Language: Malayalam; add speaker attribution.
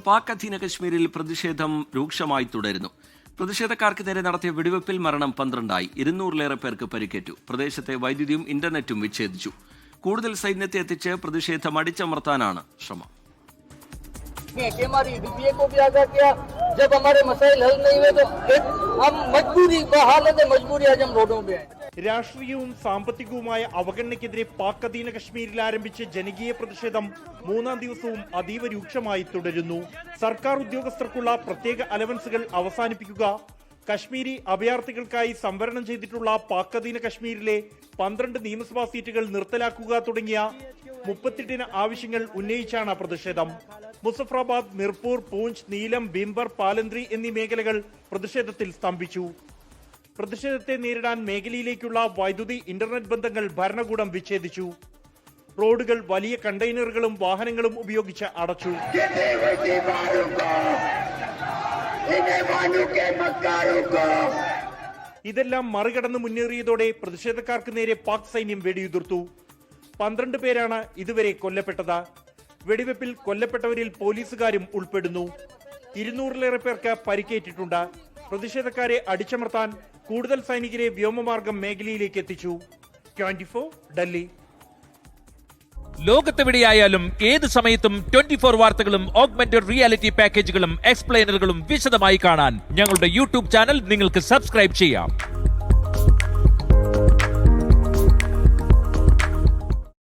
Speaker 1: പാക് അധീന കശ്മീരിൽ പ്രതിഷേധം രൂക്ഷമായി തുടരുന്നു പ്രതിഷേധക്കാർക്ക് നേരെ നടത്തിയ വെടിവെപ്പിൽ മരണം പന്ത്രണ്ടായി ഇരുന്നൂറിലേറെ പേർക്ക് പരിക്കേറ്റു പ്രദേശത്തെ വൈദ്യുതിയും ഇന്റർനെറ്റും വിച്ഛേദിച്ചു കൂടുതൽ സൈന്യത്തെ എത്തിച്ച് പ്രതിഷേധം അടിച്ചമർത്താനാണ് ശ്രമം
Speaker 2: कि हमारी यूपीए को भी आगाह किया जब हमारे मसाइल हल नहीं हुए तो फिर हम मजबूरी हालत है मजबूरी आज हम रोडों पे हैं
Speaker 3: രാഷ്ട്രീയവും സാമ്പത്തികവുമായ അവഗണനയ്ക്കെതിരെ പാക് അധീന കശ്മീരിൽ ആരംഭിച്ച ജനകീയ പ്രതിഷേധം മൂന്നാം ദിവസവും അതീവ രൂക്ഷമായി തുടരുന്നു. സർക്കാർ ഉദ്യോഗസ്ഥർക്കുള്ള പ്രത്യേക അലവൻസുകൾ അവസാനിപ്പിക്കുക കശ്മീരി അഭയാർത്ഥികൾക്കായി സംവരണം ചെയ്തിട്ടുള്ള പാക് അധീന കശ്മീരിലെ പന്ത്രണ്ട് നിയമസഭാ സീറ്റുകൾ നിർത്തലാക്കുക തുടങ്ങിയ മുപ്പത്തെട്ടിന് ആവശ്യങ്ങൾ ഉന്നയിച്ചാണ് പ്രതിഷേധം. മുസഫറാബാദ് മിർപൂർ പൂഞ്ച് നീലം ബിംബർ പാലന്ത്രി എന്നീ മേഖലകൾ പ്രതിഷേധത്തിൽ സ്തംഭിച്ചു. പ്രതിഷേധത്തെ നേരിടാൻ മേഖലയിലേക്കുള്ള വൈദ്യുതി ഇന്റർനെറ്റ് ബന്ധങ്ങൾ ഭരണകൂടം വിച്ഛേദിച്ചു. റോഡുകൾ വലിയ കണ്ടെയ്നറുകളും വാഹനങ്ങളും ഉപയോഗിച്ച് അടച്ചു. ഇതെല്ലാം മറികടന്ന് മുന്നേറിയതോടെ പ്രതിഷേധക്കാർക്ക് നേരെ പാക് സൈന്യം വെടിയുതിർത്തു. പന്ത്രണ്ട് പേരാണ് ഇതുവരെ കൊല്ലപ്പെട്ടത്. വെടിവെപ്പിൽ കൊല്ലപ്പെട്ടവരിൽ പോലീസുകാരും ഉൾപ്പെടുന്നു. ഇരുന്നൂറിലേറെ പേർക്ക് പരിക്കേറ്റിട്ടുണ്ട്. പ്രതിഷേധക്കാരെ അടിച്ചമർത്താൻ കൂടുതൽ സൈനികരെ വ്യോമമാർഗം മേഖലയിലേക്ക് എത്തിച്ചു. Twenty four Delhi.
Speaker 4: ലോകത്തെവിടെയായാലും ഏത് സമയത്തും ട്വന്റി ഫോർ വാർത്തകളും ഓഗ്മെന്റഡ് റിയാലിറ്റി പാക്കേജുകളും എക്സ്പ്ലെയിനറുകളും വിശദമായി കാണാൻ ഞങ്ങളുടെ യൂട്യൂബ് ചാനൽ നിങ്ങൾക്ക് സബ്സ്ക്രൈബ് ചെയ്യാം.